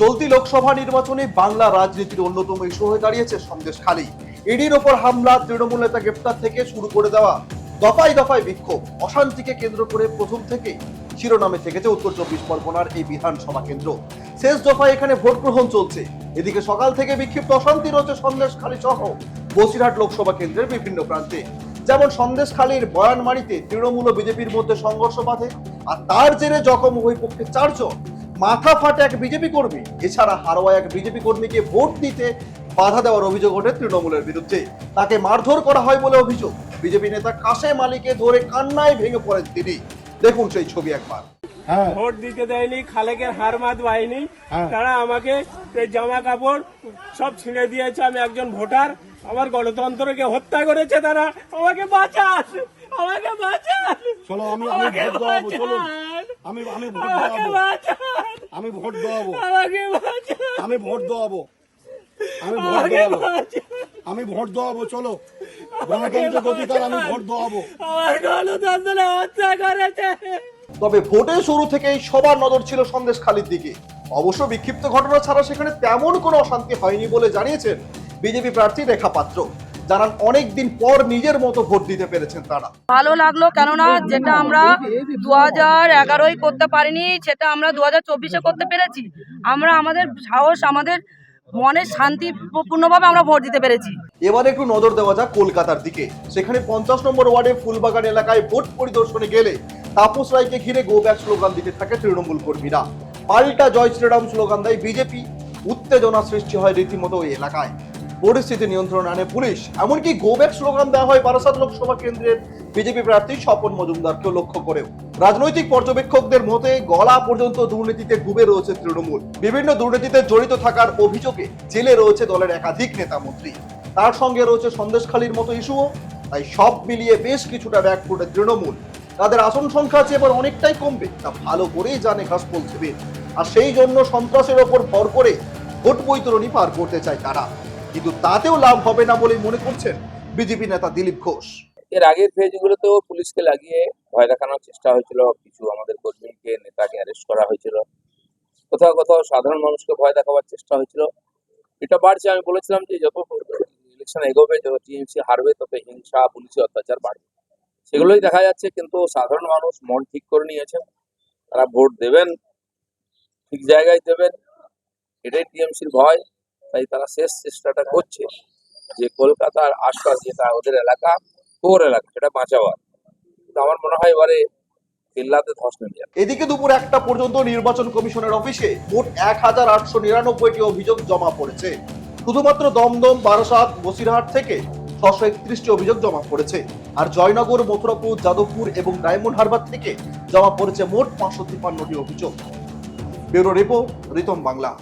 চলতি লোকসভা নির্বাচনে বাংলা রাজনীতির অন্যতম ইস্যু হয়ে দাঁড়িয়েছে সন্দেশখালী ইডির ওপর হামলা, তৃণমূল নেতা গ্রেপ্তার থেকে শুরু করে দেওয়া দফায় দফায় বিক্ষোভ, অশান্তিকে কেন্দ্র করে প্রথম থেকেই শিরোনামে থেকেছে উত্তর চব্বিশ পরগনার এই বিধানসভা কেন্দ্র। শেষ দফায় এখানে ভোট গ্রহণ চলছে। এদিকে সকাল থেকে বিক্ষিপ্ত অশান্তি রয়েছে সন্দেশখালী সহ বসিরহাট লোকসভা কেন্দ্রের বিভিন্ন প্রান্তে। যেমন সন্দেশখালীর বয়ানমারিতে তৃণমূল বিজেপির মধ্যে সংঘর্ষ বাধে, আর তার জেরে জখম হয়ে পক্ষে চারজন। মাথা ফাটে এক বিজেপি কর্মী। এছাড়া হারোয়া এক বিজেপি কর্মীকে ভোট দিতে বাধা দেওয়ার অভিযোগ ওঠে তৃণমূলের বিরুদ্ধে। তাকে মারধর করা হয় বলে অভিযোগ। বিজেপি নেতা কাশেম আলীকে ধরে কান্নায় ভেঙে পড়েন তিনি। দেখুন সেই ছবি একবার। হ্যাঁ। ভোট দিতে দেয়নি খালেকের হার মাত বাহিনী। হ্যাঁ। তারা আমাকে জামা কাপড় সব ছিঁড়ে দিয়েছে আমি একজন ভোটার। আমার গণতন্ত্রকে হত্যা করেছে তারা। আমাকে বাঁচান আমাকে বাঁচান চলো আমি আমি আমাকে ভোট দেওয়াবো বাঁচান। আমি আমি ভোট দেওয়াবো। আমি ভোট দেওয়াবো। আমি ভোট দেওয়াবো। আমি ভোট দেওয়াবো। আমি ভোট দেওয়াবো চলো। আমি ভোট দেওয়াবো। হত্যা করেছে। তবে ভোটের শুরু থেকেই সবার নজর ছিল সন্দেশখালীর দিকে। অবশ্য বিক্ষিপ্ত ঘটনা ছাড়া সেখানে তেমন কোনো অশান্তি হয়নি বলে জানিয়েছেন বিজেপি প্রার্থী রেখা পাত্র। জানান অনেক দিন পর নিজের মতো ভোট দিতে পেরেছেন তারা। ভালো লাগল কেননা যেটা আমরা দু হাজার এগারোই করতে পারিনি সেটা আমরা দু হাজার চব্বিশে করতে পেরেছি। আমরা আমাদের সাহস আমাদের মনের শান্তিপূর্ণভাবে আমরা ভোট দিতে পেরেছি। এবার একটু নজর দেওয়া যাক কলকাতার দিকে। সেখানে পঞ্চাশ নম্বর ওয়ার্ডে ফুলবাগান এলাকায় ভোট পরিদর্শনে গেলে তাপস রায়কে ঘিরে গো ব্যাক স্লোগান দিতে থাকে তৃণমূল কর্মীরা। পাল্টা জয় শ্রীরাম স্লোগান দেয় বিজেপি। উত্তেজনা সৃষ্টি হয় রীতিমতো ওই এলাকায়। পরিস্থিতি নিয়ন্ত্রণ আনে পুলিশ। এমনকি গো ব্যাক স্লোগান দেওয়া হয় বারাসাত লোকসভা কেন্দ্রের বিজেপি প্রার্থী স্বপন মজুমদারকেও লক্ষ্য করেও রাজনৈতিক পর্যবেক্ষকদের মতে, গলা পর্যন্ত দুর্নীতিতে ডুবে রয়েছে তৃণমূল। বিভিন্ন দুর্নীতিতে জড়িত থাকার অভিযোগে জেলে রয়েছে দলের একাধিক নেতা মন্ত্রী। তার সঙ্গে রয়েছে সন্দেশখালীর মতো ইস্যুও, তাই সব মিলিয়ে বেশ কিছুটা ব্যাকফুটে তৃণমূল। তাদের আসন সংখ্যা যে এবার অনেকটাই কমবে, তা ভালো করেই জানে ঘাসফুল শিবির। আর সেই জন্য সন্ত্রাসের ওপর ভর করে ভোট বৈতরণী পার করতে চায় তারা। কিন্তু তাতেও লাভ হবে না বলে মনে করছেন বিজেপি নেতা দিলীপ ঘোষ। এর আগের ফেজগুলোতেও পুলিশকে লাগিয়ে ভয় দেখানোর চেষ্টা হয়েছিল, কিছু আমাদের কর্মীকে, নেতাকে অ্যারেস্ট করা হয়েছিল। কোথাও কোথাও সাধারণ মানুষকে ভয় দেখাবার চেষ্টা হয়েছিল। এটা বাড়ছে, আমি বলেছিলাম যে যত ইলেকশন এগোবে, যত টিএমসি হারবে, তত হিংসা, পুলিশি অত্যাচার বাড়বে। সেগুলোই দেখা যাচ্ছে, কিন্তু সাধারণ মানুষ মন ঠিক করে নিয়েছেন তারা ভোট দেবেন, ঠিক জায়গায় দেবেন, এটাই টিএমসির ভয়। তাই তারা শেষ চেষ্টাটা করছে যে কলকাতার আশপাশ যেটা ওদের এলাকা, কোর এলাকা, সেটা বাঁচাবার। কিন্তু আমার মনে হয় এবারে কেল্লাতে ধস এদিকে দুপুর একটা পর্যন্ত নির্বাচন কমিশনের অফিসে মোট এক হাজার আটশো নিরানব্বইটি অভিযোগ জমা পড়েছে। শুধুমাত্র দমদম, বারাসাত, বসিরহাট থেকে ছশো একত্রিশটি অভিযোগ জমা পড়েছে। আর জয়নগর, মথুরাপুর, যাদবপুর এবং ডায়মন্ড হারবার থেকে জমা পড়েছে মোট পাঁচশো তিপ্পান্নটি অভিযোগ। Bureau report, Ritam Bangla.